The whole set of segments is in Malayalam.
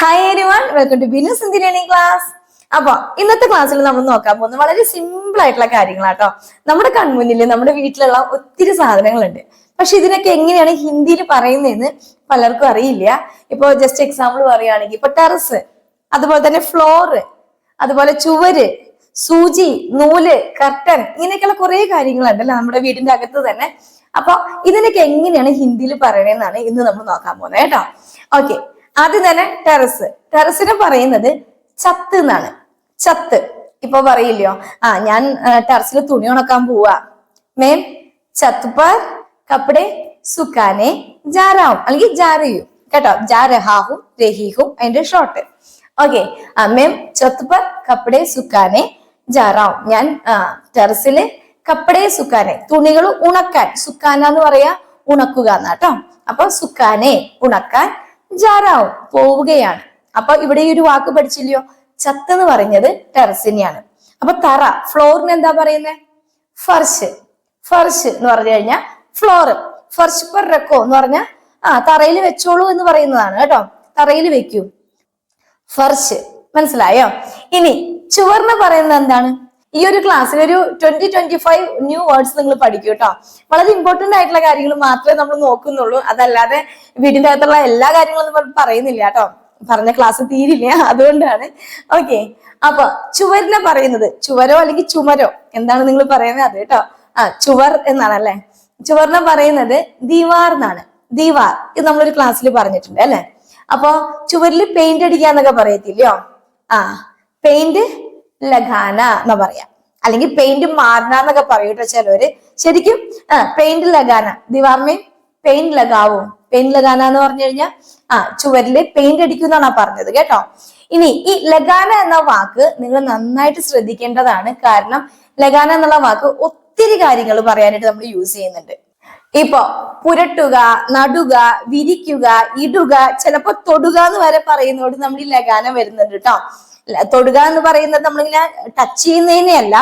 Hi everyone welcome to Binu Sindhi learning class അപ്പൊ ഇന്നത്തെ ക്ലാസ്സിൽ നമ്മൾ നോക്കാൻ പോകുന്നത് വളരെ സിമ്പിൾ ആയിട്ടുള്ള കാര്യങ്ങളാട്ടോ നമ്മുടെ കൺമുന്നിൽ നമ്മുടെ വീട്ടിലുള്ള ഒത്തിരി സാധനങ്ങളുണ്ട്. പക്ഷെ ഇതിനൊക്കെ എങ്ങനെയാണ് ഹിന്ദിയിൽ പറയുന്നതെന്ന് പലർക്കും അറിയില്ല. ഇപ്പൊ ജസ്റ്റ് എക്സാമ്പിൾ പറയുകയാണെങ്കിൽ ഇപ്പൊ ടെറസ് അതുപോലെ തന്നെ ഫ്ലോറ് അതുപോലെ ചുവര് സൂചി നൂൽ കർട്ടൻ ഇങ്ങനെയൊക്കെയുള്ള കുറെ കാര്യങ്ങളുണ്ടല്ലോ നമ്മുടെ വീടിന്റെ അകത്ത് തന്നെ. അപ്പൊ ഇതിനൊക്കെ എങ്ങനെയാണ് ഹിന്ദിയിൽ പറയണതെന്നാണ് ഇന്ന് നമ്മൾ നോക്കാൻ പോകുന്നത് കേട്ടോ. ഓക്കെ ആദ്യം തന്നെ ടെറസ്. ടെറസിനെ പറയുന്നത് ചത്ത് എന്നാണ്. ചത്ത്. ഇപ്പൊ പറയില്ലയോ? ആ ഞാൻ ടെറസിൽ തുണി ഉണക്കാൻ പോവാ. മേം ചത്ത് പർ കപ്പടെ സുക്കാനെ ജാരാവും. അല്ലെങ്കിൽ ജാരയും. കേട്ടോ? ജാ രഹാഹും അതിന്റെ ഷോർട്ട് ഓക്കെ മേം ചത്ത് പർ കപ്പടെ സുക്കാനെ ജാറാവും ഞാൻ ടെറസിൽ കപ്പടെ സുക്കാനെ തുണികൾ ഉണക്കാൻ സുക്കാന എന്ന് പറയാ ഉണക്കുക എന്നാട്ടോ അപ്പൊ സുക്കാനെ ഉണക്കാൻ ജാറാവും പോവുകയാണ്. അപ്പൊ ഇവിടെ ഈ ഒരു വാക്ക് പഠിച്ചില്ലയോ? ചത്ത് എന്ന് പറഞ്ഞത് ടെറസിനെയാണ്. അപ്പൊ തറ ഫ്ലോറിന് എന്താ പറയുന്നത് ഫർഷ്. ഫർഷ് എന്ന് പറഞ്ഞു കഴിഞ്ഞാൽ ഫ്ലോർ ഫർഷ് പെർ റെക്കോ എന്ന് പറഞ്ഞാൽ ആ തറയിൽ വെച്ചോളൂ എന്ന് പറയുന്നതാണ് കേട്ടോ. തറയിൽ വെക്കൂ. ഫർഷ്. മനസ്സിലായോ? ഇനി ചുവർന്ന് പറയുന്നത് എന്താണ്? ഈ ഒരു ക്ലാസ്സിൽ ഒരു twenty twenty five new words നിങ്ങൾ പഠിക്കും കേട്ടോ വളരെ ഇമ്പോർട്ടന്റ് ആയിട്ടുള്ള കാര്യങ്ങൾ മാത്രമേ നമ്മൾ നോക്കുന്നുള്ളൂ. അതല്ലാതെ വീടിന്റെ അകത്തുള്ള എല്ലാ കാര്യങ്ങളും നമ്മൾ പറയുന്നില്ല കേട്ടോ പറഞ്ഞ ക്ലാസ് തീരില്ല. അതുകൊണ്ടാണ്. ഓക്കെ അപ്പൊ ചുവരിനെ പറയുന്നത്. ചുവരോ അല്ലെങ്കിൽ ചുമരോ? എന്താണ് നിങ്ങൾ പറയുന്നത്? അത് കേട്ടോ ആ ചുവർ എന്നാണ് അല്ലെ ചുവറിനെ പറയുന്നത് ദീവാർ എന്നാണ്. ദീവാർ. ഇത് നമ്മളൊരു ക്ലാസ്സിൽ പറഞ്ഞിട്ടുണ്ട് അല്ലെ? അപ്പൊ ചുവരിൽ പെയിന്റ് അടിക്കാന്നൊക്കെ പറയത്തില്ലയോ? ആ പെയിന്റ് ലഖാന എന്ന് പറയാം. അല്ലെങ്കിൽ പെയിന്റ് മാറണ എന്നൊക്കെ പറയും കേട്ടോ ചിലവര്. ശരിക്കും ആ പെയിന്റ് ലഗാന ദിവാർമേ പെയിന്റ് ലഗാവോ പെയിന്റ് ലഗാന എന്ന് പറഞ്ഞു കഴിഞ്ഞാൽ ആ ചുവരിൽ പെയിന്റ് അടിക്കും എന്നാണ് പറഞ്ഞത് കേട്ടോ. ഇനി ഈ ലഗാന എന്ന വാക്ക് നിങ്ങൾ നന്നായിട്ട് ശ്രദ്ധിക്കേണ്ടതാണ്. കാരണം ലഗാന എന്നുള്ള വാക്ക് ഒത്തിരി കാര്യങ്ങൾ പറയാനായിട്ട് നമ്മൾ യൂസ് ചെയ്യുന്നുണ്ട്. ഇപ്പോ പുരട്ടുക നടുക വിരിക്കുക ഇടുക ചിലപ്പോ തൊടുക എന്ന് വരെ പറയുന്നതോട് നമ്മൾ ഈ ലഗാന വരുന്നുണ്ട് കേട്ടോ. തൊടുക എന്ന് പറയുന്നത് നമ്മളിങ്ങനെ ടച്ച് ചെയ്യുന്നതിനെയല്ല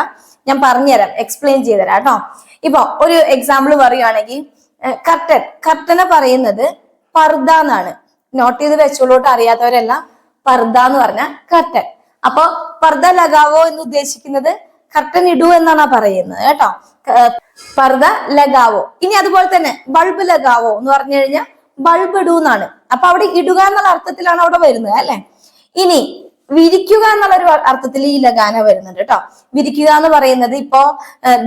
ഞാൻ പറഞ്ഞുതരാം എക്സ്പ്ലെയിൻ ചെയ്തുതരാം കേട്ടോ. ഇപ്പൊ ഒരു എക്സാമ്പിൾ പറയുകയാണെങ്കിൽ കർട്ടൻ കർട്ടനെ പറയുന്നത് പർദ എന്നാണ്. നോട്ട് ചെയ്ത് വെച്ചോളോട്ട് അറിയാത്തവരല്ല. പർദ എന്ന് പറഞ്ഞ കർട്ടൻ അപ്പൊ പർദ ലഗാവോ എന്ന് ഉദ്ദേശിക്കുന്നത് കർട്ടൻ ഇടൂ എന്നാണ് പറയുന്നത് കേട്ടോ. പർദ ലഗാവോ. ഇനി അതുപോലെ തന്നെ ബൾബ് ലഗാവോ എന്ന് പറഞ്ഞു കഴിഞ്ഞാൽ ബൾബ് ഇടൂ എന്നാണ്. അപ്പൊ അവിടെ ഇടുക എന്നുള്ള അർത്ഥത്തിലാണ് അവിടെ വരുന്നത് അല്ലെ? ഇനി വിരിക്കുക എന്നുള്ളൊരു അർത്ഥത്തിൽ ഈ ലഗാന വരുന്നുണ്ട് കേട്ടോ. വിരിക്കുക എന്ന് പറയുന്നത് ഇപ്പോ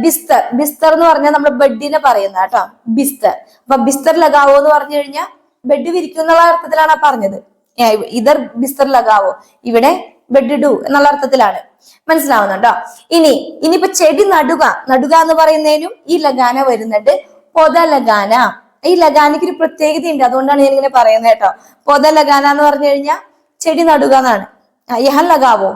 ബിസ്തർ. ബിസ്തർ എന്ന് പറഞ്ഞാൽ നമ്മൾ ബെഡിനെ പറയുന്ന കേട്ടോ. ബിസ്തർ. അപ്പൊ ബിസ്തർ ലഗാവോ എന്ന് പറഞ്ഞു കഴിഞ്ഞാൽ ബെഡ് വിരിക്കും എന്നുള്ള അർത്ഥത്തിലാണ് പറഞ്ഞത്. ഇതർ ബിസ്തർ ലഗാവോ. ഇവിടെ ബെഡ് ഡു എന്നുള്ള അർത്ഥത്തിലാണ്. മനസ്സിലാവുന്നുണ്ടോ? ഇനി ഇനിയിപ്പോ ചെടി നടുക. നടുക എന്ന് പറയുന്നതിനും ഈ ലഗാന വരുന്നുണ്ട്. പൊത ലഗാന ഈ ലഗാനയ്ക്ക് ഒരു പ്രത്യേകതയുണ്ട്. അതുകൊണ്ടാണ് ഞാൻ ഇങ്ങനെ പറയുന്നത് കേട്ടോ. പൊത ലഗാന എന്ന് പറഞ്ഞു കഴിഞ്ഞാൽ ചെടി നടുക എന്നാണ്. യഹ ലഗാവോ.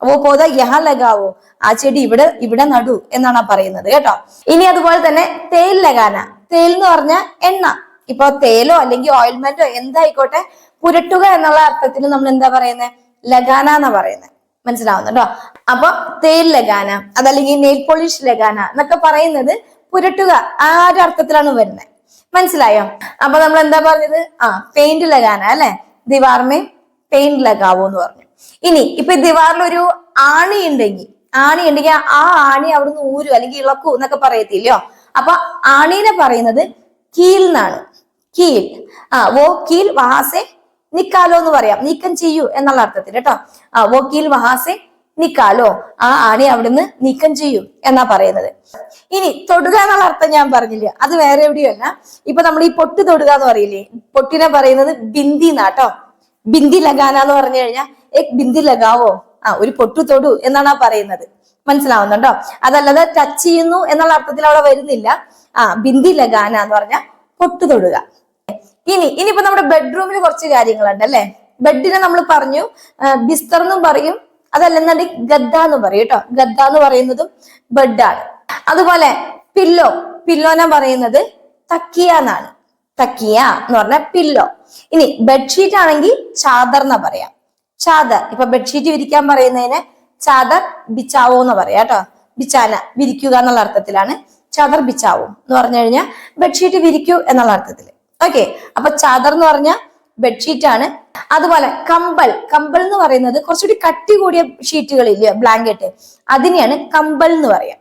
ഓ പോത യഹ ലഗാവോ. ആ ചെടി ഇവിടെ ഇവിടെ നടു എന്നാണ് പറയുന്നത് കേട്ടോ. ഇനി അതുപോലെ തന്നെ തേൽ ലഗാന. തേൽ എന്ന് പറഞ്ഞ എണ്ണ. ഇപ്പൊ തേലോ അല്ലെങ്കിൽ ഓയിൽമെന്റോ എന്തായിക്കോട്ടെ പുരട്ടുക എന്നുള്ള അർത്ഥത്തിൽ നമ്മൾ എന്താ പറയുന്നത് ലഗാന എന്നാ പറയുന്നത് മനസ്സിലാവുന്നുണ്ടോ? അപ്പൊ തേൽ ലഗാന അതല്ലെങ്കിൽ നെയിൽ പോളിഷ് ലഗാന എന്നൊക്കെ പറയുന്നത് പുരട്ടുക. ആ ഒരു അർത്ഥത്തിലാണ് വരുന്നത് മനസ്സിലായോ? അപ്പൊ നമ്മൾ എന്താ പറഞ്ഞത്? ആ പെയിന്റ് ലഗാന അല്ലെ? ദിവാർമേ പെയിന്റ് ലഗാവോ എന്ന് പറഞ്ഞു. ഇനി ഇപ്പൊ ദിവാറിൽ ഒരു ആണി ഉണ്ടെങ്കിൽ ആണി ഉണ്ടെങ്കിൽ ആ ആണി അവിടുന്ന് ഊരു അല്ലെങ്കിൽ ഇളക്കൂ എന്നൊക്കെ പറയത്തില്ലയോ? അപ്പൊ ആണീനെ പറയുന്നത് കീൽ എന്നാണ്. കീൽ. ആ വോ കീൽ വഹാസെ നിക്കാലോ എന്ന് പറയാം. നീക്കം ചെയ്യൂ എന്നുള്ള അർത്ഥത്തിൽ കേട്ടോ. ആ വോ കീൽ വഹാസെ നിക്കാലോ. ആ ആണി അവിടുന്ന് നീക്കം ചെയ്യൂ എന്നാ പറയുന്നത്. ഇനി തൊടുക എന്നുള്ള അർത്ഥം ഞാൻ പറഞ്ഞില്ല? അത് വേറെ എവിടെയല്ല ഇപ്പൊ നമ്മൾ ഈ പൊട്ട് തൊടുക എന്ന് പറയില്ലേ? പൊട്ടിനെ പറയുന്നത് ബിന്ദി എന്നാട്ടോ ബിന്ദി ലഗാന എന്ന് പറഞ്ഞു കഴിഞ്ഞാൽ എക് ബിന്ദി ലഗാവോ? ആ ഒരു പൊട്ടു തൊടു എന്നാണ് ആ പറയുന്നത്. മനസ്സിലാവുന്നുണ്ടോ? അതല്ലാതെ ടച്ച് ചെയ്യുന്നു എന്നുള്ള അർത്ഥത്തിൽ അവിടെ വരുന്നില്ല. ആ ബിന്ദി ലഗാന എന്ന് പറഞ്ഞാൽ പൊട്ടു തൊടുക. ഇനി ഇനിയിപ്പോ നമ്മുടെ ബെഡ്റൂമിൽ കുറച്ച് കാര്യങ്ങളുണ്ട് അല്ലെ? ബെഡിനെ നമ്മൾ പറഞ്ഞു ബിസ്തർ എന്നും പറയും അതല്ലെന്നുണ്ടെങ്കിൽ ഗദ്ദ എന്ന് പറയും കേട്ടോ. ഗദ്ദ എന്ന് പറയുന്നതും ബെഡാണ് അതുപോലെ പില്ലോ പില്ലോനെ പറയുന്നത് തക്കിയ എന്നാണ്. തക്കിയ എന്ന് പറഞ്ഞ പില്ലോ ഇനി ബെഡ്ഷീറ്റ് ആണെങ്കിൽ ചാദർ എന്നാ പറയാം. ചാദർ ഇപ്പൊ ബെഡ്ഷീറ്റ് വിരിക്കാൻ പറയുന്നതിന് ചാദർ ബിച്ചാവോ എന്ന് പറയാം കേട്ടോ. ബിച്ചാന വിരിക്കുക എന്നുള്ള അർത്ഥത്തിലാണ്. ചാദർ ബിച്ചാവോ എന്ന് പറഞ്ഞു കഴിഞ്ഞാൽ ബെഡ്ഷീറ്റ് വിരിക്കൂ എന്നുള്ള അർത്ഥത്തിൽ. ഓക്കെ അപ്പൊ ചാദർ എന്ന് പറഞ്ഞ ബെഡ്ഷീറ്റ് ആണ്. അതുപോലെ കമ്പൽ. കമ്പൽ എന്ന് പറയുന്നത് കുറച്ചുകൂടി കട്ടി കൂടിയ ഷീറ്റുകൾ ഇല്ലയോ ബ്ലാങ്കറ്റ് അതിനെയാണ് കമ്പൽ എന്ന് പറയാം.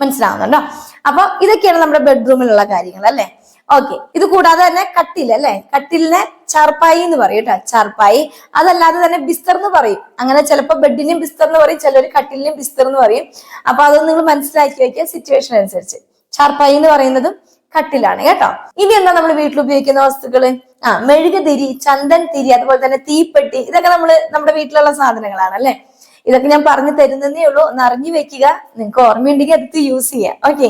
മനസ്സിലാവുന്നുണ്ടോ? അപ്പൊ ഇതൊക്കെയാണ് നമ്മുടെ ബെഡ്റൂമിലുള്ള കാര്യങ്ങൾ അല്ലെ? ഓക്കെ ഇത് കൂടാതെ തന്നെ കട്ടിൽ അല്ലെ? കട്ടിലിനെ ചാർപ്പായി എന്ന് പറയും കേട്ടോ ചാർപ്പായി. അതല്ലാതെ തന്നെ ബിസ്തർ എന്ന് പറയും. അങ്ങനെ ചിലപ്പോൾ ബെഡിനെയും ബിസ്തർ എന്ന് പറയും ചിലർ കട്ടിലിനെയും ബിസ്തർ എന്ന് പറയും. അപ്പൊ അതൊന്നും നിങ്ങൾ മനസ്സിലാക്കി വെക്കുക സിറ്റുവേഷൻ അനുസരിച്ച്. ചാർപ്പായി എന്ന് പറയുന്നതും കട്ടിലാണ് കേട്ടോ. ഇനി എന്താ നമ്മൾ വീട്ടിൽ ഉപയോഗിക്കുന്ന വസ്തുക്കൾ? ആ മെഴുക തിരി ചന്ദൻ തിരി അതുപോലെ തന്നെ തീപ്പെട്ടി ഇതൊക്കെ നമ്മൾ നമ്മുടെ വീട്ടിലുള്ള സാധനങ്ങളാണ് അല്ലെ? ഇതൊക്കെ ഞാൻ പറഞ്ഞു തരുന്നതേ ഉള്ളൂ. ഒന്ന് അറിഞ്ഞു വെക്കുക. നിങ്ങൾക്ക് ഓർമ്മയുണ്ടെങ്കിൽ അത് യൂസ് ചെയ്യാം. ഓക്കെ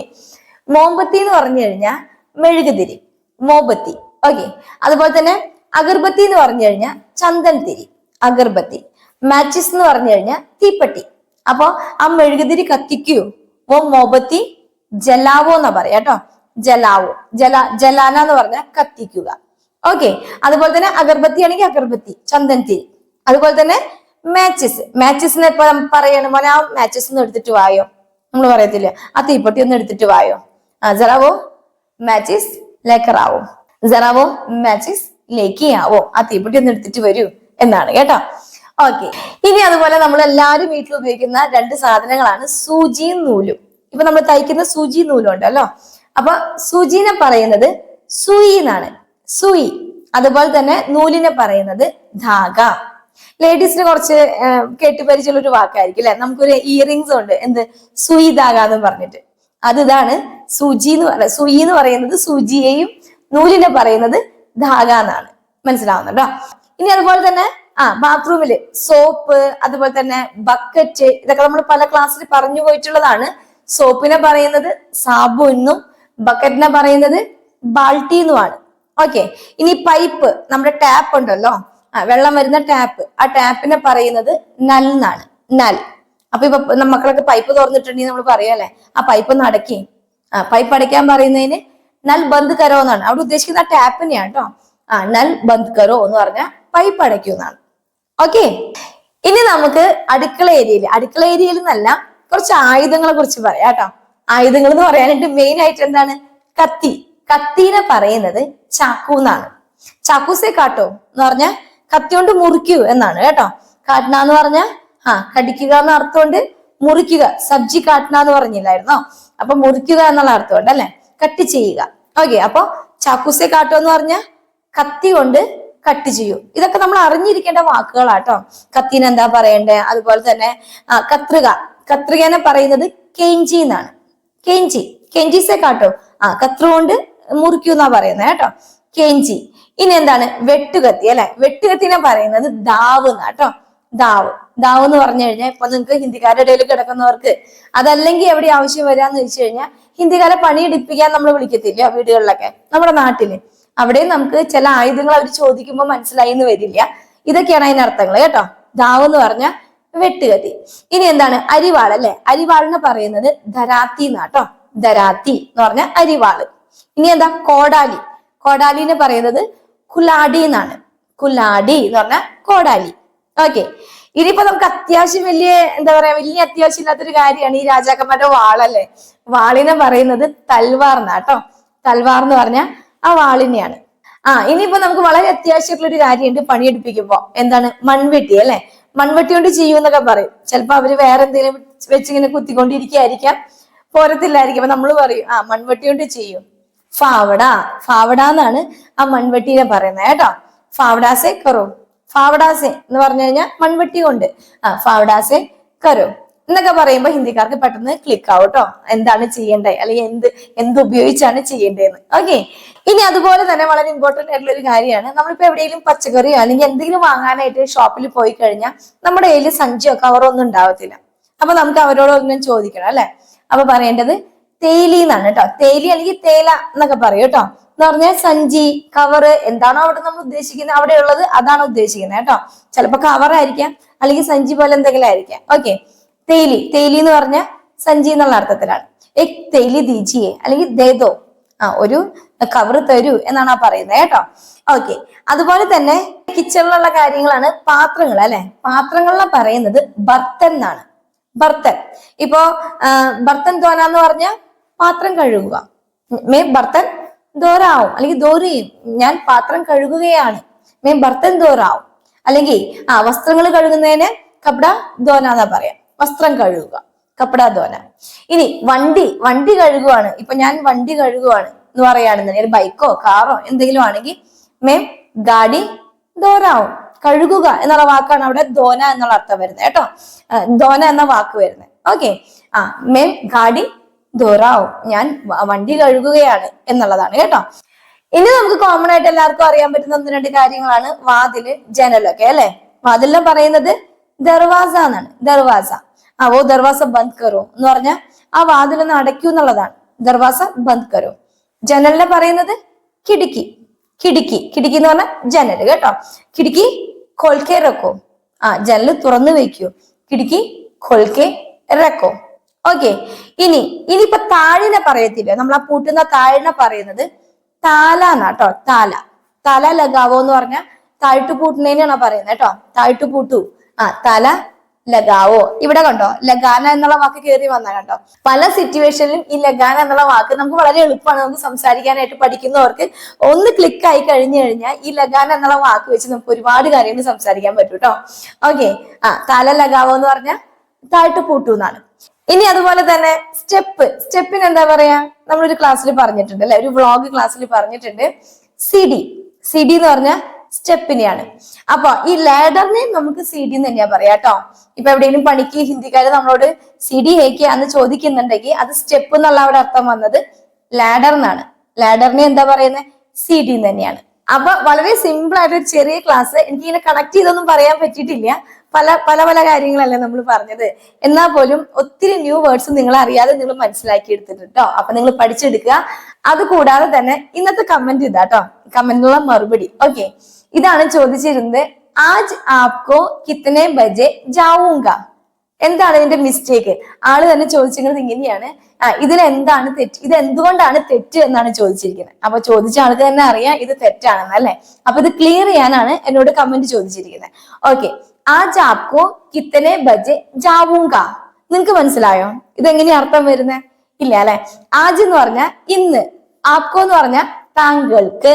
മോമ്പത്തി എന്ന് പറഞ്ഞു കഴിഞ്ഞാൽ മെഴുകുതിരി മോബത്തി ഓക്കെ അതുപോലെ തന്നെ അഗർബത്തി എന്ന് പറഞ്ഞു കഴിഞ്ഞാൽ ചന്ദൻ തിരി അഗർബത്തി. മാച്ചിസ് എന്ന് പറഞ്ഞു കഴിഞ്ഞാൽ തീപ്പെട്ടി. അപ്പോ ആ മെഴുകുതിരി കത്തിക്കൂ. ഓ മോബത്തി ജലാവോ എന്നാ പറയാ കേട്ടോ ജലാവോ ജല ജലാന എന്ന് പറഞ്ഞാൽ കത്തിക്കുക. ഓക്കെ അതുപോലെ തന്നെ അഗർബത്തി ആണെങ്കിൽ അഗർബത്തി ചന്ദൻ തിരി. അതുപോലെ തന്നെ മാച്ചസ് മാച്ചസിനെ ഇപ്പൊ പറയണ. പോലെ ആ മാച്ചസ് ഒന്ന് എടുത്തിട്ട് വായോ? നമ്മൾ പറയത്തില്ല? ആ തീപ്പെട്ടി ഒന്ന് എടുത്തിട്ട് വായോ? ആ ജറാവോ മാച്ചിസ് ലേക്കറാവോ. ജറാവോ മാച്ചിസ് ലേക്കിയാവോ ആ തീപ്പെട്ടി ഒന്ന് എടുത്തിട്ട് വരൂ എന്നാണ് കേട്ടോ. ഓക്കെ ഇനി അതുപോലെ നമ്മൾ എല്ലാവരും വീട്ടിൽ ഉപയോഗിക്കുന്ന രണ്ട് സാധനങ്ങളാണ് സൂചിയും നൂലും. ഇപ്പൊ നമ്മൾ തയ്ക്കുന്ന സൂചി നൂലും ഉണ്ടല്ലോ അപ്പൊ സൂചിനെ പറയുന്നത് സുയി എന്നാണ്. സുയി. അതുപോലെ തന്നെ നൂലിനെ പറയുന്നത് ധാഗ. ലേഡീസിന് കുറച്ച് കേട്ടുപരിചയമുള്ള ഒരു വാക്കായിരിക്കും അല്ലെ? നമുക്കൊരു ഇയറിങ്സ് ഉണ്ട്. എന്ത്? സുയി ധാഗ എന്ന് പറഞ്ഞിട്ട്. അത് ഇതാണ് സൂചി എന്ന് പറയുന്നത് സുയി എന്ന് പറയുന്നത് സൂചിയെയും നൂലിനെ പറയുന്നത് ധാഗ എന്നാണ്. മനസ്സിലാവുന്നുണ്ടോ? ഇനി അതുപോലെ തന്നെ ആ ബാത്റൂമിൽ സോപ്പ് അതുപോലെ തന്നെ ബക്കറ്റ് ഇതൊക്കെ നമ്മൾ പല ക്ലാസ്സിൽ പറഞ്ഞു പോയിട്ടുള്ളതാണ്. സോപ്പിനെ പറയുന്നത് സാബു എന്നും ബക്കറ്റിനെ പറയുന്നത് ബാൾട്ടി എന്നുമാണ് ഓക്കെ ഇനി പൈപ്പ് നമ്മുടെ ടാപ്പ് ഉണ്ടല്ലോ. ആ വെള്ളം വരുന്ന ടാപ്പ് ആ ടാപ്പിനെ പറയുന്നത് നൽ എന്നാണ് നൽ അപ്പൊ ഇപ്പൊ നമ്മക്കളൊക്കെ മക്കളൊക്കെ പൈപ്പ് തുറന്നിട്ടുണ്ടെങ്കിൽ നമ്മൾ പറയാല്ലേ ആ പൈപ്പ് ഒന്ന് പൈപ്പ് അടയ്ക്കാൻ പറയുന്നതിന് നൽ ബന്ദ് കരോ എന്നാണ്. അവിടെ ഉദ്ദേശിക്കുന്ന ടാപ്പിനെയാണ് കേട്ടോ ആ നൽ ബന്ദ് കരോ എന്ന് പറഞ്ഞാൽ പൈപ്പ് അടയ്ക്കുമെന്നാണ് ഓക്കെ ഇനി നമുക്ക് അടുക്കള ഏരിയയിൽ അടുക്കള ഏരിയയിൽ നിന്നല്ല കുറച്ച് ആയുധങ്ങളെ കുറിച്ച് പറയാം കേട്ടോ. ആയുധങ്ങൾ എന്ന് പറയാനായിട്ട് മെയിൻ ആയിട്ട് എന്താണ്? കത്തി. കത്തീനെ പറയുന്നത് ചാക്കു എന്നാണ്. ചാക്കൂസെ കാട്ടോ എന്ന് പറഞ്ഞ കത്തി കൊണ്ട് മുറിക്കൂ എന്നാണ് കേട്ടോ. കാട്ടണ എന്ന് പറഞ്ഞ ആ കടിക്കുക എന്ന അർത്ഥമുണ്ട് മുറിക്കുക. സബ്ജി കാട്ടണ എന്ന് പറഞ്ഞില്ലായിരുന്നോ? അപ്പൊ മുറിക്കുക എന്നുള്ള അർത്ഥമുണ്ട് അല്ലെ? കട്ട് ചെയ്യുക. ഓക്കെ അപ്പൊ ചാക്കൂസെ കാട്ടോ എന്ന് പറഞ്ഞ കത്തി കൊണ്ട് കട്ട് ചെയ്യൂ. ഇതൊക്കെ നമ്മൾ അറിഞ്ഞിരിക്കേണ്ട വാക്കുകളാട്ടോ. കത്തിന് എന്താ പറയണ്ടേ? അതുപോലെ തന്നെ കത്രിക. കത്രികനെ പറയുന്നത് കെഞ്ചി എന്നാണ്. കെഞ്ചി. കെഞ്ചിസെ കാട്ടോ. ആ കത്രു കൊണ്ട് മുറിക്കൂ എന്നാ പറയുന്നത് കേട്ടോ. കെഞ്ചി. ഇനി എന്താണ്? വെട്ടുകത്തി അല്ലെ? വെട്ടുകത്തിനെ പറയുന്നത് ദാവ് എന്നാ കേട്ടോ. ദാവ്. ദാവ് എന്ന് പറഞ്ഞു കഴിഞ്ഞാൽ ഇപ്പൊ നിങ്ങൾക്ക് ഹിന്ദിക്കാരുടെ ഇടയിൽ കിടക്കുന്നവർക്ക് അതല്ലെങ്കിൽ എവിടെ ആവശ്യം വരാന്ന് വെച്ച് കഴിഞ്ഞാൽ ഹിന്ദിക്കാരെ പണിയെടുപ്പിക്കാൻ നമ്മൾ വിളിക്കത്തില്ല വീടുകളിലൊക്കെ നമ്മുടെ നാട്ടിൽ. അവിടെയും നമുക്ക് ചില ആയുധങ്ങൾ അവർ ചോദിക്കുമ്പോൾ മനസ്സിലായി എന്ന് വരില്ല. ഇതൊക്കെയാണ് അതിന്റെ അർത്ഥങ്ങൾ കേട്ടോ. ദാവ് എന്ന് പറഞ്ഞ വെട്ടുകത്തി ഇനി എന്താണ്? അരിവാൾ അല്ലെ? അരിവാളിന് പറയുന്നത് ധരാത്തി എന്നാട്ടോ ധരാത്തി എന്ന് പറഞ്ഞ അരിവാൾ ഇനി എന്താ? കോടാലി. കോടാലിന് പറയുന്നത് കുലാടി എന്നാണ്. കുലാടി എന്ന് പറഞ്ഞ കോടാലി. ഓക്കെ ഇനിയിപ്പോ നമുക്ക് അത്യാവശ്യം വലിയ എന്താ പറയാ വലിയ അത്യാവശ്യം ഇല്ലാത്തൊരു കാര്യമാണ് ഈ രാജാക്കന്മാരുടെ വാളല്ലേ? വാളിനെ പറയുന്നത് തൽവാർ എന്നാട്ടോ തൽവാർ എന്ന് പറഞ്ഞ ആ വാളിനെയാണ്. ആ ഇനിയിപ്പോ നമുക്ക് വളരെ അത്യാവശ്യമായിട്ടുള്ള ഒരു കാര്യമുണ്ട് പണിയെടുപ്പിക്കുമ്പോ. എന്താണ്? മൺവെട്ടി അല്ലെ? മൺവെട്ടി കൊണ്ട് ചെയ്യൂ എന്നൊക്കെ പറയും. ചിലപ്പോ അവർ വേറെ എന്തെങ്കിലും വെച്ചിങ്ങനെ കുത്തിക്കൊണ്ടിരിക്കുകയായിരിക്കാം. പോരത്തില്ലായിരിക്കും. അപ്പൊ നമ്മൾ പറയും ആ മൺവെട്ടി കൊണ്ട് ചെയ്യും. ഫാവട. ഫാവട എന്നാണ് ആ മൺവെട്ടിനെ പറയുന്നത് കേട്ടോ. ഫാവഡാസെ കറോ. ഫാവഡാസെ എന്ന് പറഞ്ഞു കഴിഞ്ഞാൽ മൺവെട്ടി കൊണ്ട്. ആ ഫാവഡാസെ കരോ എന്നൊക്കെ പറയുമ്പോൾ ഹിന്ദിക്കാർക്ക് പെട്ടെന്ന് ക്ലിക്ക് ആവും കേട്ടോ എന്താണ് ചെയ്യേണ്ടത് അല്ലെങ്കിൽ എന്ത് എന്ത് ഉപയോഗിച്ചാണ് ചെയ്യേണ്ടതെന്ന് ഓക്കെ ഇനി അതുപോലെ തന്നെ വളരെ ഇമ്പോർട്ടന്റ് ആയിട്ടുള്ള ഒരു കാര്യമാണ്. നമ്മളിപ്പോ എവിടെയെങ്കിലും പച്ചക്കറിയോ അല്ലെങ്കിൽ എന്തെങ്കിലും വാങ്ങാനായിട്ട് ഷോപ്പിൽ പോയി കഴിഞ്ഞാൽ നമ്മുടെ കയ്യിൽ സഞ്ചിയോ കവറോ ഒന്നും ഉണ്ടാവത്തില്ല. അപ്പൊ നമുക്ക് അവരോടൊന്നും ചോദിക്കണം അല്ലെ? അപ്പൊ പറയേണ്ടത് തേലി എന്നാണ് കേട്ടോ തേലി അല്ലെങ്കിൽ തേല എന്നൊക്കെ പറയും കേട്ടോ എന്ന് പറഞ്ഞാൽ സഞ്ചി കവറ് എന്താണോ അവിടെ നമ്മൾ ഉദ്ദേശിക്കുന്നത് അവിടെ ഉള്ളത് അതാണ് ഉദ്ദേശിക്കുന്നത് കേട്ടോ. ചിലപ്പോ കവർ ആയിരിക്കാം അല്ലെങ്കിൽ സഞ്ചി പോലെ എന്തെങ്കിലും ആയിരിക്കാം. ഓക്കെ തേലി തേലി എന്ന് പറഞ്ഞ സഞ്ചി എന്നുള്ള അർത്ഥത്തിലാണ്. എക് തേലി ദീജിയെ അല്ലെങ്കിൽ ദേദോ ആ ഒരു കവർ തരൂ എന്നാണ് ആ പറയുന്നത് കേട്ടോ. ഓക്കെ അതുപോലെ തന്നെ കിച്ചണിലുള്ള കാര്യങ്ങളാണ് പാത്രങ്ങൾ അല്ലെ? പാത്രങ്ങളിലെ പറയുന്നത് ബർത്തൻ എന്നാണ്. ബർത്തൻ. ഇപ്പോ ബർത്തൻ ധോന എന്ന് പറഞ്ഞ പാത്രം കഴുകുക. മേ ബർത്തൻ ധോരാവും അല്ലെങ്കിൽ ദോരയും ഞാൻ പാത്രം കഴുകുകയാണ്. മേം ബർത്തൻ ദോറാവും അല്ലെങ്കിൽ ആ വസ്ത്രങ്ങൾ കഴുകുന്നതിന് കപ്പട ദോന എന്നാ പറയാം. വസ്ത്രം കഴുകുക. കപ്പട ദോന ഇനി വണ്ടി വണ്ടി കഴുകുവാണ്. ഇപ്പൊ ഞാൻ വണ്ടി കഴുകുവാണ് എന്ന് പറയുകയാണെന്നുണ്ടെങ്കിൽ ബൈക്കോ കാറോ എന്തെങ്കിലും ആണെങ്കിൽ മേം ഗാഡി ദോരാവും. കഴുകുക എന്നുള്ള വാക്കാണ് അവിടെ ദോന എന്നുള്ള അർത്ഥം വരുന്നത്. കേട്ടോ? ദോന എന്ന വാക്ക് വരുന്നത്. ഓക്കെ ആ മേം ഗാഡി ധോറാവും ഞാൻ വണ്ടി കഴുകുകയാണ് എന്നുള്ളതാണ് കേട്ടോ. ഇനി നമുക്ക് കോമൺ ആയിട്ട് എല്ലാവർക്കും അറിയാൻ പറ്റുന്ന ഒന്ന് രണ്ട് കാര്യങ്ങളാണ് വാതിൽ ജനലൊക്കെ അല്ലെ? വാതിലിനെ പറയുന്നത് ദർവാസ എന്നാണ് ദർവാസ. ആ ഓ ദർവാസ ബന്ദ് കറോ എന്ന് പറഞ്ഞാൽ ആ വാതിലൊന്ന് അടയ്ക്കൂ എന്നുള്ളതാണ്. ദർവാസ ബന്ദ് കറോ ജനലിനെ പറയുന്നത് കിടുക്കി കിടുക്കി കിടുക്കി എന്ന് പറഞ്ഞാൽ ജനൽ കേട്ടോ. കിടുക്കി കൊൽക്കെ റക്കോ. ആ ജനൽ തുറന്നു വെക്കൂ. കിടുക്കി കൊൽക്കെ റക്കോ. ഓക്കെ ഇനി ഇനിയിപ്പൊ താഴിനെ പറയത്തില്ല? നമ്മൾ ആ പൂട്ടുന്ന താഴിനെ പറയുന്നത് താല എന്നാട്ടോ താല. തല ലഗാവോ എന്ന് പറഞ്ഞ താഴ്ത്തു പൂട്ടുന്നതിനാണ് പറയുന്നത് കേട്ടോ? താഴ്ത്തു പൂട്ടു. ആ തല ലഗാവോ. ഇവിടെ കണ്ടോ? ലഗാന എന്നുള്ള വാക്ക് കയറി വന്ന കണ്ടോ? പല സിറ്റുവേഷനിലും ഈ ലഗാന എന്നുള്ള വാക്ക് നമുക്ക് വളരെ എളുപ്പമാണ് നമുക്ക് സംസാരിക്കാനായിട്ട് പഠിക്കുന്നവർക്ക്. ഒന്ന് ക്ലിക്ക് ആയി കഴിഞ്ഞു കഴിഞ്ഞാൽ ഈ ലഗാന എന്നുള്ള വാക്ക് വെച്ച് നമുക്ക് ഒരുപാട് കാര്യങ്ങൾ സംസാരിക്കാൻ പറ്റും കേട്ടോ ഓക്കെ ആ തല ലഗാവോ എന്ന് പറഞ്ഞാൽ താഴ്ത്തു പൂട്ടു എന്നാണ്. ഇനി അതുപോലെ തന്നെ സ്റ്റെപ്പ്. സ്റ്റെപ്പിന് എന്താ പറയാ? നമ്മളൊരു ക്ലാസ്സിൽ പറഞ്ഞിട്ടുണ്ട് അല്ലെ? ഒരു വ്ളോഗ് ക്ലാസ്സിൽ പറഞ്ഞിട്ടുണ്ട്. സി ഡി സി ഡി എന്ന് പറഞ്ഞ സ്റ്റെപ്പിനെയാണ്. അപ്പൊ ഈ ലാഡറിനെ നമുക്ക് സി ഡി എന്ന് തന്നെയാ പറയാ കേട്ടോ. ഇപ്പൊ എവിടെയെങ്കിലും പണിക്ക് ഹിന്ദിക്കാര് നമ്മളോട് സി ഡി ഹേക്ക് എന്ന് ചോദിക്കുന്നുണ്ടെങ്കിൽ അത് സ്റ്റെപ്പ് എന്നുള്ള അവിടെ അർത്ഥം വന്നത് ലാഡർ എന്നാണ്. ലാഡറിനെ എന്താ പറയുന്നത് സി ഡി തന്നെയാണ്. അപ്പൊ വളരെ സിമ്പിൾ ആയിട്ട് ഒരു ചെറിയ ക്ലാസ്. എനിക്ക് ഇങ്ങനെ കണക്ട് ചെയ്തൊന്നും പറയാൻ പറ്റിയിട്ടില്ല. പല പല പല കാര്യങ്ങളല്ലേ നമ്മൾ പറഞ്ഞത്. എന്നാൽ പോലും ഒത്തിരി ന്യൂ വേർഡ്സ് നിങ്ങൾ അറിയാതെ നിങ്ങൾ മനസ്സിലാക്കി എടുത്തിട്ട് കേട്ടോ അപ്പൊ നിങ്ങൾ പഠിച്ചെടുക്കുക. അത് കൂടാതെ തന്നെ ഇന്നത്തെ കമന്റ് ഇതാ കേട്ടോ കമന്റിനുള്ള മറുപടി. ഓക്കെ ഇതാണ് ചോദിച്ചിരുന്നത്. ആജ് ആപ്കോ കിത്തനെ ബജെ ജാവൂങ്ക. എന്താണ് ഇതിന്റെ മിസ്റ്റേക്ക് ആൾ തന്നെ ചോദിച്ചിരിക്കുന്നത് ഇങ്ങനെയാണ്. ആ എന്താണ് തെറ്റ്? ഇത് എന്തുകൊണ്ടാണ് തെറ്റ് എന്നാണ് ചോദിച്ചിരിക്കുന്നത്. അപ്പൊ ചോദിച്ച ആൾക്ക് തന്നെ അറിയാം ഇത് തെറ്റാണെന്ന് അല്ലെ? അപ്പൊ ഇത് ക്ലിയർ ചെയ്യാനാണ് എന്നോട് കമന്റ് ചോദിച്ചിരിക്കുന്നത്. ഓക്കെ ആജ് ആപ്കോ കിത്തനെ ബജെ ജാവൂങ്ക. നിങ്ങക്ക് മനസ്സിലായോ? ഇതെങ്ങനെയാ അർത്ഥം വരുന്നത് ഇല്ല അല്ലെ? ആജ് എന്ന് പറഞ്ഞാൽ ഇന്ന് ആപ്കോ എന്ന് പറഞ്ഞാൽ താങ്കൾക്ക്.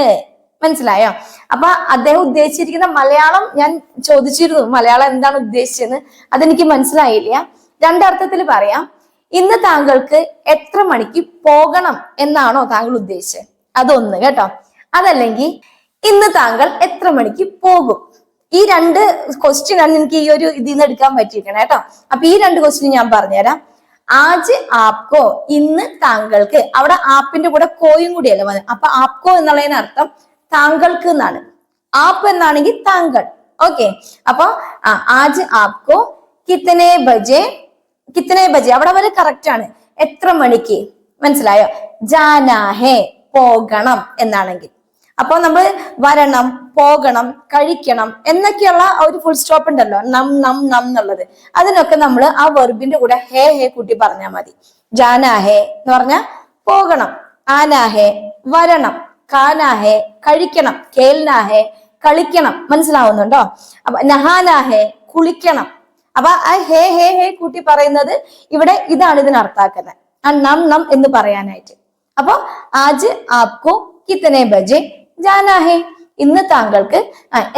മനസ്സിലായോ? അപ്പൊ അദ്ദേഹം ഉദ്ദേശിച്ചിരിക്കുന്ന മലയാളം ഞാൻ ചോദിച്ചിരുന്നു. മലയാളം എന്താണ് ഉദ്ദേശിച്ചെന്ന്. അതെനിക്ക് മനസ്സിലായില്ല. രണ്ടർത്ഥത്തിൽ പറയാം. ഇന്ന് താങ്കൾക്ക് എത്ര മണിക്ക് പോകണം എന്നാണോ താങ്കൾ ഉദ്ദേശിച്ചത്? അതൊന്ന് കേട്ടോ. അതല്ലെങ്കിൽ ഇന്ന് താങ്കൾ എത്ര മണിക്ക് പോകും? ഈ രണ്ട് ക്വസ്റ്റ്യൻ ആണ് എനിക്ക് ഈ ഒരു ഇതിൽ നിന്ന് എടുക്കാൻ പറ്റിയിരിക്കണം കേട്ടോ. അപ്പൊ ഈ രണ്ട് ക്വസ്റ്റ്യൻ ഞാൻ പറഞ്ഞുതരാം. ആജ് ആപ്കോ ഇന്ന് താങ്കൾക്ക്. അവിടെ ആപ്പിന്റെ കൂടെ കോയും കൂടിയല്ലേ വന്നത് അപ്പൊ ആപ്കോ എന്നുള്ളതിന് അർത്ഥം താങ്കൾക്ക് എന്നാണ്. ആപ്പ് എന്നാണെങ്കിൽ താങ്കൾ. ഓക്കെ. അപ്പൊ ആജ് ആപ്കോ കിത്തനെ ബജെ കിത്തനെ ബജെ. അവിടെ വരെ കറക്റ്റ് ആണ്. എത്ര മണിക്ക്? മനസ്സിലായോ? ജാനാഹേ പോകണം എന്നാണെങ്കിൽ. അപ്പൊ നമ്മൾ വരണം പോകണം കഴിക്കണം എന്നൊക്കെയുള്ള ഒരു ഫുൾ സ്റ്റോപ്പ് ഉണ്ടല്ലോ. നം നം നം എന്നുള്ളത്. അതിനൊക്കെ നമ്മൾ ആ വെർബിന്റെ കൂടെ ഹേ ഹേ കൂട്ടി പറഞ്ഞാൽ മതി. ജാനാഹേ എന്ന് പറഞ്ഞാൽ പോകണം. ആനാഹേ വരണം. കാനാഹേ കഴിക്കണം. കേൽനാഹേ കളിക്കണം. മനസ്സിലാവുന്നുണ്ടോ? അപ്പൊ നഹാനാഹേ കുളിക്കണം. അപ്പൊ ആ ഹേ ഹേ ഹേ കൂട്ടി പറയുന്നത് ഇവിടെ ഇതാണ് ഇതിന് അർത്ഥാക്കുന്നത് ആ നം നം എന്ന് പറയാനായിട്ട്. അപ്പൊ ആജ് ആപ്കോ കിത്തനെ ബജെ ജാനാ ഹേ ഇന്ന് താങ്കൾക്ക്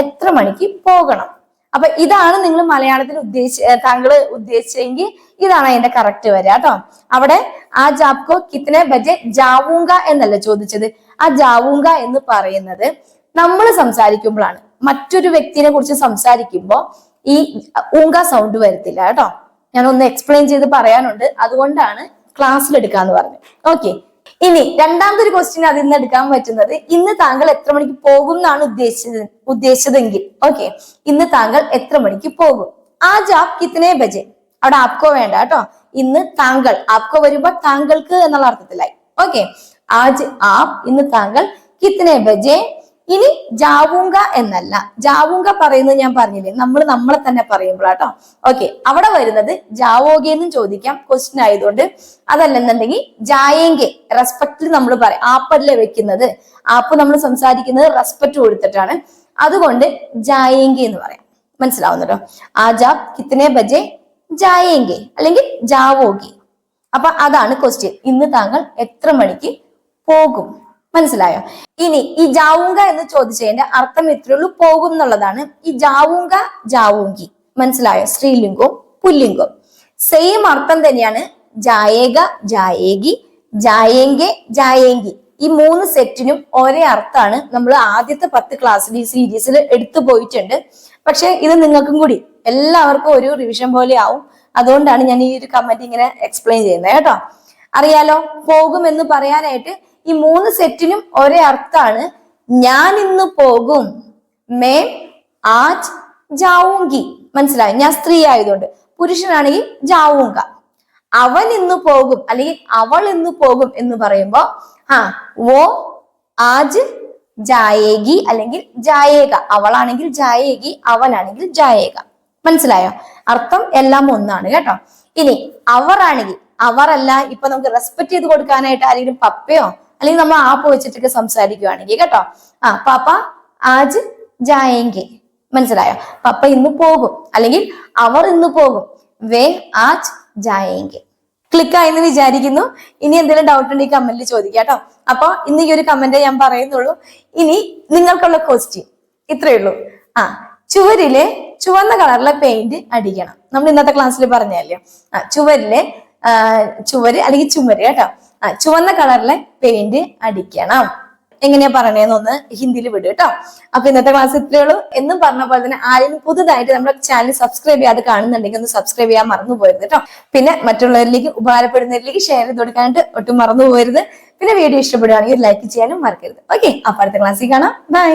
എത്ര മണിക്ക് പോകണം? അപ്പൊ ഇതാണ് നിങ്ങൾ മലയാളത്തിൽ ഉദ്ദേശ താങ്കൾ ഉദ്ദേശിച്ചെങ്കിൽ ഇതാണ് അതിന്റെ കറക്റ്റ് വരിക കേട്ടോ അവിടെ ആ ജാപ്കോ കിത്തനെ ബജെ ജാവൂങ്ക എന്നല്ല ചോദിച്ചത്? ആ ജാവൂങ്ക എന്ന് പറയുന്നത് നമ്മൾ സംസാരിക്കുമ്പോഴാണ്. മറ്റൊരു വ്യക്തിനെ കുറിച്ച് സംസാരിക്കുമ്പോൾ ഈ ഊങ്ക സൗണ്ട് വരത്തില്ല കേട്ടോ. ഞാൻ ഒന്ന് എക്സ്പ്ലെയിൻ ചെയ്ത് പറയാനുണ്ട്. അതുകൊണ്ടാണ് ക്ലാസ്സിൽ എടുക്കാന്ന് പറഞ്ഞു ഓക്കെ ഇനി രണ്ടാമത്തെ ഒരു ക്വസ്റ്റ്യൻ അതിൽ നിന്ന് എടുക്കാൻ പറ്റുന്നത് ഇന്ന് താങ്കൾ എത്ര മണിക്ക് പോകും എന്നാണ് ഉദ്ദേശിച്ചത് ഉദ്ദേശിച്ചതെങ്കിൽ. ഓക്കെ ഇന്ന് താങ്കൾ എത്ര മണിക്ക് പോകും? ആ ജാബ് കിത്തനെ ബജെ. അവിടെ ആപ്കോ വേണ്ട കേട്ടോ. ഇന്ന് താങ്കൾ ആപ്കോ വരുമ്പോ താങ്കൾക്ക് എന്നുള്ള അർത്ഥത്തിലായി. ഓക്കെ ആജ് ആപ് ഇന്ന് താങ്കൾ കിത്തനെ ബജെ. ഇനി ജാവൂങ്ക എന്നല്ല. ജാവൂങ്ക പറയുന്നത് ഞാൻ പറഞ്ഞില്ലേ? നമ്മൾ നമ്മളെ തന്നെ പറയുമ്പോഴാട്ടോ. ഓക്കെ അവിടെ വരുന്നത് ജാവോഗെ എന്നും ചോദിക്കാം. ക്വസ്റ്റ്യൻ ആയതുകൊണ്ട് അതല്ലെന്നുണ്ടെങ്കിൽ ജായേങ്കെ റെസ്പെക്റ്റിൽ നമ്മൾ പറയും. ആപ്പല്ലേ വെക്കുന്നത്? ആപ്പ് നമ്മൾ സംസാരിക്കുന്നത് റെസ്പെക്ട് കൊടുത്തിട്ടാണ്. അതുകൊണ്ട് ജായേങ്കെ എന്ന് പറയാം. മനസ്സിലാവുന്നുണ്ടോ? ആജാ കിത്തനെ ബജെ ജായേങ്കെ അല്ലെങ്കിൽ ജാവോഗെ. അപ്പൊ അതാണ് ക്വസ്റ്റ്യൻ ഇന്ന് താങ്കൾ എത്ര മണിക്ക് പോകും? മനസ്സിലായോ? ഇനി ഈ ജാവുങ്ക എന്ന് ചോദിച്ചതിന്റെ അർത്ഥം ഇത്രയേ ഉള്ളൂ പോകും എന്നുള്ളതാണ്. ഈ ജാവുങ്ക ജാവുങ്കി മനസ്സിലായോ? സ്ത്രീലിംഗവും പുല്ലിംഗവും. സെയിം അർത്ഥം തന്നെയാണ് ജായേക ജായേകി ജായേങ്കെ ജായേങ്കി ഈ മൂന്ന് സെറ്റിനും ഒരേ അർത്ഥമാണ് നമ്മൾ ആദ്യത്തെ പത്ത് ക്ലാസ്സിൽ ഈ സീരീസിൽ എടുത്തു പോയിട്ടുണ്ട്. പക്ഷെ ഇത് നിങ്ങൾക്കും കൂടി എല്ലാവർക്കും ഒരു റിവിഷൻ പോലെ ആവും. അതുകൊണ്ടാണ് ഞാൻ ഈ ഒരു കമന്റ് ഇങ്ങനെ എക്സ്പ്ലെയിൻ ചെയ്യുന്നത്. കേട്ടോ? അറിയാലോ? പോകും എന്ന് പറയാനായിട്ട് ഈ മൂന്ന് സെറ്റിനും ഒരേ അർത്ഥാണ്. ഞാൻ ഇന്ന് പോകും. മേ ആജ് ജാവുങ്കി. മനസ്സിലായി? ഞാൻ സ്ത്രീ ആയതുകൊണ്ട്. പുരുഷനാണെങ്കിൽ ജാവുങ്ക. അവൻ ഇന്ന് പോകും. അല്ലെങ്കിൽ അവൾ ഇന്ന് പോകും എന്ന് പറയുമ്പോ ആ വോ ആജ് ജായേഗി അല്ലെങ്കിൽ ജായേക അവളാണെങ്കിൽ ജായേഗി അവനാണെങ്കിൽ ജായേക മനസ്സിലായോ? അർത്ഥം എല്ലാം ഒന്നാണ് കേട്ടോ. ഇനി അവർ ആണെങ്കിൽ അവർ അല്ല ഇപ്പൊ നമുക്ക് റെസ്പെക്ട് ചെയ്ത് കൊടുക്കാനായിട്ട് ആരെങ്കിലും പപ്പയോ അല്ലെങ്കിൽ നമ്മൾ ആപ്പ് വെച്ചിട്ടൊക്കെ സംസാരിക്കുവാണെങ്കിൽ കേട്ടോ. ആ പാപ്പ ആജ് ജായെങ്കിൽ മനസ്സിലായോ? പപ്പ ഇന്ന് പോകും. അല്ലെങ്കിൽ അവർ ഇന്ന് പോകും. വേ ആജ് ജായെങ്കിൽ ക്ലിക്ക് ആയെന്ന് വിചാരിക്കുന്നു. ഇനി എന്തെങ്കിലും ഡൗട്ട് ഉണ്ടെങ്കിൽ കമന്റിൽ ചോദിക്കാം കേട്ടോ. അപ്പൊ ഇന്ന് ഈ ഒരു കമന്റ് ഞാൻ പറയുന്നുള്ളൂ. ഇനി നിങ്ങൾക്കുള്ള ക്വസ്റ്റ്യൻ ഇത്രയേ ഉള്ളൂ. ആ ചുവരിലെ ചുവന്ന കളറിലെ പെയിന്റ് അടിക്കണം. നമ്മൾ ഇന്നത്തെ ക്ലാസ്സിൽ പറഞ്ഞല്ലേ ആ ചുവരിലെ ചുവര് അല്ലെങ്കിൽ ചുമര് കേട്ടോ. ആ ചുവന്ന കളറിലെ പെയിന്റ് അടിക്കണം. എങ്ങനെയാ പറയണേന്ന് ഒന്ന് ഹിന്ദിയിൽ വിടും കേട്ടോ. അപ്പൊ ഇന്നത്തെ ക്ലാസ് ഇത്രയുള്ളൂ എന്നും പറഞ്ഞ പോലെ തന്നെ ആരെങ്കിലും പുതുതായിട്ട് നമ്മുടെ ചാനൽ സബ്സ്ക്രൈബ് ചെയ്യാതെ കാണുന്നുണ്ടെങ്കിൽ ഒന്ന് സബ്സ്ക്രൈബ് ചെയ്യാൻ മറന്നു പോകരുത് കേട്ടോ. പിന്നെ മറ്റുള്ളവരിലേക്ക് ഉപകാരപ്പെടുന്നവരിലേക്ക് ഷെയർ ചെയ്ത് കൊടുക്കാനായിട്ട് ഒട്ടും മറന്നു പോകരുത് പിന്നെ വീഡിയോ ഇഷ്ടപ്പെടുകയാണെങ്കിൽ ലൈക്ക് ചെയ്യാനും മറക്കരുത്. ഓക്കെ അപ്പൊ അടുത്ത ക്ലാസ്സിൽ കാണാം. ബൈ